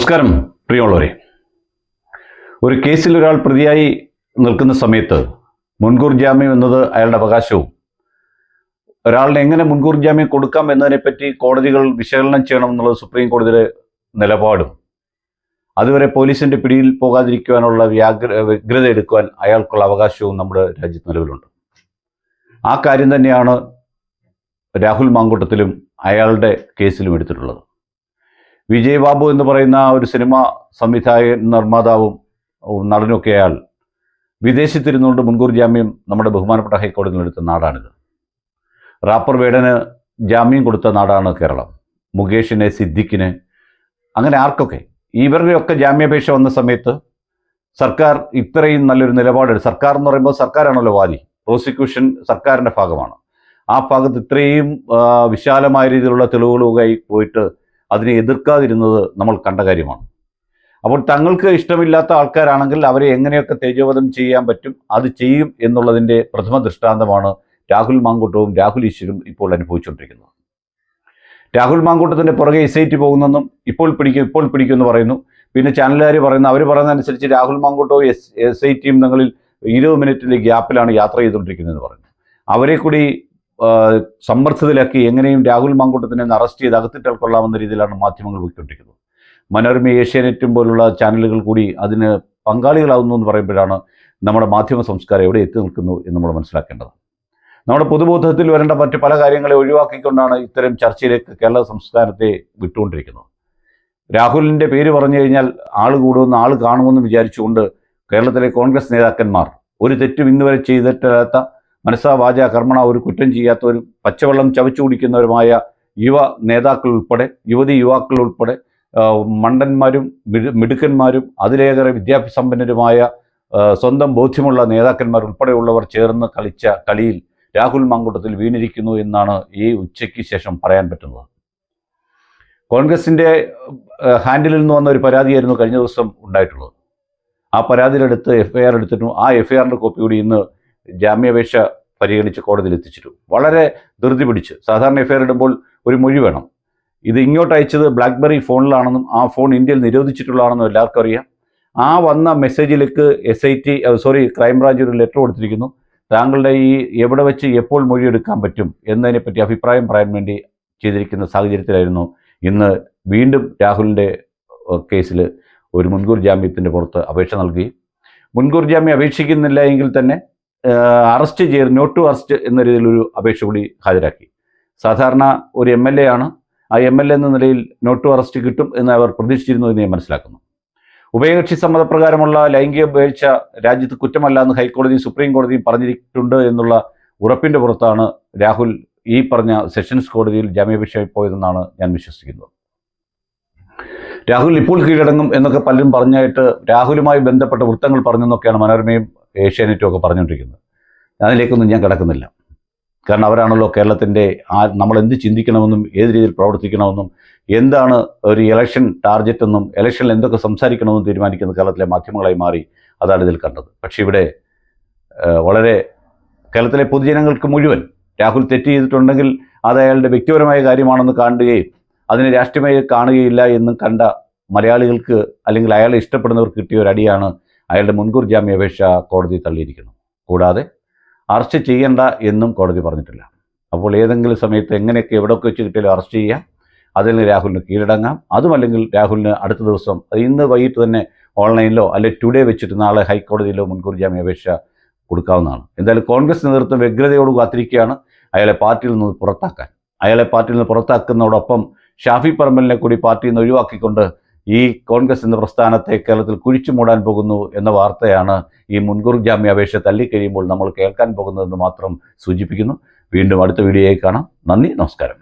നമസ്കാരം പ്രിയമുള്ളവരെ. ഒരു കേസിൽ ഒരാൾ പ്രതിയായി നിൽക്കുന്ന സമയത്ത് മുൻകൂർ ജാമ്യം എന്നത് അയാളുടെ അവകാശവും. ഒരാളിന് എങ്ങനെ മുൻകൂർ ജാമ്യം കൊടുക്കാം എന്നതിനെപ്പറ്റി കോടതികൾ വിശകലനം ചെയ്യണം എന്നുള്ളത് സുപ്രീം കോടതിയുടെ നിലപാടും. അതുവരെ പോലീസിന്റെ പിടിയിൽ പോകാതിരിക്കുവാനുള്ള വ്യാഗ്ര വ്യഗ്രത എടുക്കുവാൻ അയാൾക്കുള്ള അവകാശവും നമ്മുടെ രാജ്യത്ത് നിലവിലുണ്ട്. ആ കാര്യം തന്നെയാണ് രാഹുൽ മാങ്കൂട്ടത്തിലും അയാളുടെ കേസിലും എടുത്തിട്ടുള്ളത്. വിജയ് ബാബു എന്ന് പറയുന്ന ഒരു സിനിമ സംവിധായകൻ നിർമ്മാതാവും നടനുമൊക്കെ അയാൾ വിദേശത്തിരുന്നുകൊണ്ട് മുൻകൂർ ജാമ്യം നമ്മുടെ ബഹുമാനപ്പെട്ട ഹൈക്കോടതി എടുത്ത നാടാണിത്. റാപ്പർ വേടന് ജാമ്യം കൊടുത്ത നാടാണ് കേരളം. മുകേഷിന് സിദ്ദിഖിന് അങ്ങനെ ആർക്കൊക്കെ. ഇവരുടെയൊക്കെ ജാമ്യാപേക്ഷ വന്ന സമയത്ത് സർക്കാർ ഇത്രയും നല്ലൊരു നിലപാടെടുത്ത് സർക്കാർ എന്ന് പറയുമ്പോൾ സർക്കാരാണല്ലോ വാദി. പ്രോസിക്യൂഷൻ സർക്കാരിന്റെ ഭാഗമാണ്. ആ ഭാഗത്ത് ഇത്രയും വിശാലമായ രീതിയിലുള്ള തെളിവുകളുമായി പോയിട്ട് അതിനെ എതിർക്കാതിരുന്നത് നമ്മൾ കണ്ട കാര്യമാണ്. അപ്പോൾ തങ്ങൾക്ക് ഇഷ്ടമില്ലാത്ത ആൾക്കാരാണെങ്കിൽ അവരെ എങ്ങനെയൊക്കെ തേജോവധം ചെയ്യാൻ പറ്റും അത് ചെയ്യും എന്നുള്ളതിന്റെ പ്രഥമ ദൃഷ്ടാന്തമാണ് രാഹുൽ മാങ്കൂട്ടവും രാഹുൽ ഈശ്വരും ഇപ്പോൾ അനുഭവിച്ചുകൊണ്ടിരിക്കുന്നത്. രാഹുൽ മാങ്കൂട്ടത്തിന്റെ പുറകെ ടി പോകുന്നെന്നും ഇപ്പോൾ പിടിക്കും ഇപ്പോൾ പിടിക്കുമെന്ന് പറയുന്നു. പിന്നെ ചാനലുകാർ പറയുന്നു അവർ പറയുന്നതനുസരിച്ച് രാഹുൽ മാങ്കൂട്ടവും എസ് എസ് ഐ ടിയും തങ്ങളിൽ ഇരുപത് മിനിറ്റിന്റെ ഗ്യാപ്പിലാണ് യാത്ര ചെയ്തുകൊണ്ടിരിക്കുന്നതെന്ന് പറഞ്ഞു അവരെ കൂടി സമ്മർദ്ദത്തിലാക്കി എങ്ങനെയും രാഹുൽ മാങ്കൂട്ടത്തിനെ അറസ്റ്റ് ചെയ്ത് അകത്തിട്ടാൽ രീതിയിലാണ് മാധ്യമങ്ങൾ പോയിക്കൊണ്ടിരിക്കുന്നത്. മനോരമ ഏഷ്യാനെറ്റും പോലുള്ള ചാനലുകൾ കൂടി അതിന് പങ്കാളികളാകുന്നു എന്ന് പറയുമ്പോഴാണ് നമ്മുടെ മാധ്യമ സംസ്കാരം എവിടെ എത്തി നിൽക്കുന്നു എന്ന് നമ്മൾ മനസ്സിലാക്കേണ്ടത്. നമ്മുടെ പൊതുബോധത്തിൽ വരേണ്ട മറ്റ് പല കാര്യങ്ങളെ ഒഴിവാക്കിക്കൊണ്ടാണ് ഇത്തരം ചർച്ചയിലേക്ക് കേരള സംസ്ഥാനത്തെ വിട്ടുകൊണ്ടിരിക്കുന്നത്. രാഹുലിന്റെ പേര് പറഞ്ഞു കഴിഞ്ഞാൽ ആൾ കൂടുമെന്ന് ആൾ കാണുമെന്ന് വിചാരിച്ചുകൊണ്ട് കേരളത്തിലെ കോൺഗ്രസ് നേതാക്കന്മാർ ഒരു തെറ്റും ഇന്നുവരെ ചെയ്തിട്ടില്ലാത്ത മനസ്സാ വാച കർമ്മണ ഒരു കുറ്റം ചെയ്യാത്തവരും പച്ചവെള്ളം ചവച്ചു കുടിക്കുന്നവരുമായ യുവ നേതാക്കൾ ഉൾപ്പെടെ യുവതി യുവാക്കൾ ഉൾപ്പെടെ മണ്ടന്മാരും മിടുക്കന്മാരും അതിലേറെ വിദ്യാഭ്യാസമ്പന്നരുമായ സ്വന്തം ബോധ്യമുള്ള നേതാക്കന്മാർ ഉൾപ്പെടെയുള്ളവർ ചേർന്ന് കളിച്ച കളിയിൽ രാഹുൽ മാങ്കൂട്ടത്തിൽ വീണിരിക്കുന്നു എന്നാണ് ഈ ഉച്ചയ്ക്ക് ശേഷം പറയാൻ പറ്റുന്നത്. കോൺഗ്രസിന്റെ ഹാൻഡിലിൽ നിന്ന് വന്ന ഒരു പരാതിയായിരുന്നു കഴിഞ്ഞ ദിവസം ഉണ്ടായിട്ടുള്ളത്. ആ പരാതിയിലെടുത്ത് എഫ് ഐ ആർ എടുത്തിരുന്നു. ആ എഫ് ഐ ആറിന്റെ കോപ്പി കൂടി ഇന്ന് ജാമ്യാപേക്ഷ പരിഗണിച്ച് കോടതിയിൽ എത്തിച്ചിട്ടു. വളരെ ധൃതി പിടിച്ച്. സാധാരണ എഫ്ഐആർ ഇടുമ്പോൾ ഒരു മൊഴി വേണം. ഇത് ഇങ്ങോട്ട് അയച്ചത് ബ്ലാക്ക്ബെറി ഫോണിലാണെന്നും ആ ഫോൺ ഇന്ത്യയിൽ നിരോധിച്ചിട്ടുള്ളതാണെന്നും എല്ലാവർക്കും അറിയാം. ആ വന്ന മെസ്സേജിലേക്ക് S I T sorry crime branch ഒരു ലെറ്റർ കൊടുത്തിരിക്കുന്നു. താങ്കളുടെ ഈ എവിടെ വെച്ച് എപ്പോൾ മൊഴിയെടുക്കാൻ പറ്റും എന്നതിനെപ്പറ്റി അഭിപ്രായം പറയാൻ വേണ്ടി ചെയ്തിരിക്കുന്ന സാഹചര്യത്തിലായിരുന്നു ഇന്ന് വീണ്ടും രാഹുലിന്റെ കേസിൽ ഒരു മുൻകൂർ ജാമ്യത്തിന്റെ പുറത്ത് അപേക്ഷ നൽകി. മുൻകൂർ ജാമ്യം അപേക്ഷിക്കുന്നില്ല എങ്കിൽ തന്നെ അറസ്റ്റ് ചെയ്ത് നോട്ട് ടു അറസ്റ്റ് എന്ന രീതിയിലൊരു അപേക്ഷ കൂടി ഹാജരാക്കി. സാധാരണ ഒരു എം എൽ എ ആണ്. ആ എം എൽ എ എന്ന നിലയിൽ നോട്ട് ടു അറസ്റ്റ് കിട്ടും എന്ന് അവർ പ്രതീക്ഷിച്ചിരുന്നു എന്ന് ഞാൻ മനസ്സിലാക്കുന്നു. ഉഭയകക്ഷി സമ്മതപ്രകാരമുള്ള ലൈംഗിക ഉപയോഗിച്ച രാജ്യത്ത് കുറ്റമല്ല എന്ന് ഹൈക്കോടതിയും സുപ്രീം കോടതിയും പറഞ്ഞിട്ടുണ്ട് എന്നുള്ള ഉറപ്പിന്റെ പുറത്താണ് രാഹുൽ ഈ പറഞ്ഞ സെഷൻസ് കോടതിയിൽ ജാമ്യാപേക്ഷ പോയതെന്നാണ് ഞാൻ വിശ്വസിക്കുന്നത്. രാഹുൽ ഇപ്പോൾ കീഴടങ്ങും എന്നൊക്കെ പലരും പറഞ്ഞായിട്ട് രാഹുലുമായി ബന്ധപ്പെട്ട വൃത്തങ്ങൾ പറഞ്ഞെന്നൊക്കെയാണ് മനോരമയും ഏഷ്യാനെറ്റും ഒക്കെ പറഞ്ഞുകൊണ്ടിരിക്കുന്നത് അതിലേക്കൊന്നും ഞാൻ കിടക്കുന്നില്ല. കാരണം അവരാണല്ലോ കേരളത്തിന്റെ ആ നമ്മൾ എന്ത് ചിന്തിക്കണമെന്നും ഏത് രീതിയിൽ പ്രവർത്തിക്കണമെന്നും എന്താണ് ഒരു ഇലക്ഷൻ ടാർഗറ്റ് എന്നും ഇലക്ഷനിൽ എന്തൊക്കെ സംസാരിക്കണമെന്നും തീരുമാനിക്കുന്ന കേരളത്തിലെ മാധ്യമങ്ങളായി മാറി അതാണ് ഇതിൽ കണ്ടത്. പക്ഷേ ഇവിടെ വളരെ കേരളത്തിലെ പൊതുജനങ്ങൾക്ക് മുഴുവൻ രാഹുൽ തെറ്റ് ചെയ്തിട്ടുണ്ടെങ്കിൽ അത് അയാളുടെ വ്യക്തിപരമായ കാര്യമാണെന്ന് കാണുകയും അതിനെ രാഷ്ട്രീയമായി കാണുകയില്ല എന്നും കണ്ട മലയാളികൾക്ക് അല്ലെങ്കിൽ അയാളെ ഇഷ്ടപ്പെടുന്നവർക്ക് കിട്ടിയ ഒരു അടിയാണ് അയാളുടെ മുൻകൂർ ജാമ്യാപേക്ഷ കോടതി തള്ളിയിരിക്കുന്നു. കൂടാതെ അറസ്റ്റ് ചെയ്യേണ്ട എന്നും കോടതി പറഞ്ഞിട്ടില്ല. അപ്പോൾ ഏതെങ്കിലും സമയത്ത് എങ്ങനെയൊക്കെ എവിടെയൊക്കെ വെച്ച് കിട്ടിയാലും അറസ്റ്റ് ചെയ്യാം. അതിൽ നിന്ന് രാഹുലിന് കീഴടങ്ങാം. അതുമല്ലെങ്കിൽ രാഹുലിന് അടുത്ത ദിവസം ഇന്ന് വൈകിട്ട് തന്നെ ഓൺലൈനിലോ അല്ലെങ്കിൽ ടുഡേ വെച്ചിട്ട് നാളെ ഹൈക്കോടതിയിലോ മുൻകൂർ ജാമ്യാപേക്ഷ കൊടുക്കാവുന്നതാണ്. എന്തായാലും കോൺഗ്രസ് നേതൃത്വം വ്യഗ്രതയോട് കാത്തിരിക്കുകയാണ് അയാളെ പാർട്ടിയിൽ നിന്ന് പുറത്താക്കാൻ. അയാളെ പാർട്ടിയിൽ നിന്ന് പുറത്താക്കുന്നതോടൊപ്പം ഷാഫി പറമ്പലിനെ കൂടി പാർട്ടിയിൽ നിന്ന് ഒഴിവാക്കിക്കൊണ്ട് ഈ കോൺഗ്രസ് എന്ന പ്രസ്ഥാനത്തെ കേരളത്തിൽ കുഴിച്ചു മൂടാൻ പോകുന്നു എന്ന വാർത്തയാണ് ഈ മുൻകൂർ ജാമ്യാപേക്ഷ തള്ളിക്കഴിയുമ്പോൾ നമ്മൾ കേൾക്കാൻ പോകുന്നതെന്ന് മാത്രം സൂചിപ്പിക്കുന്നു. വീണ്ടും അടുത്ത വീഡിയോയിൽ കാണാം. നന്ദി നമസ്കാരം.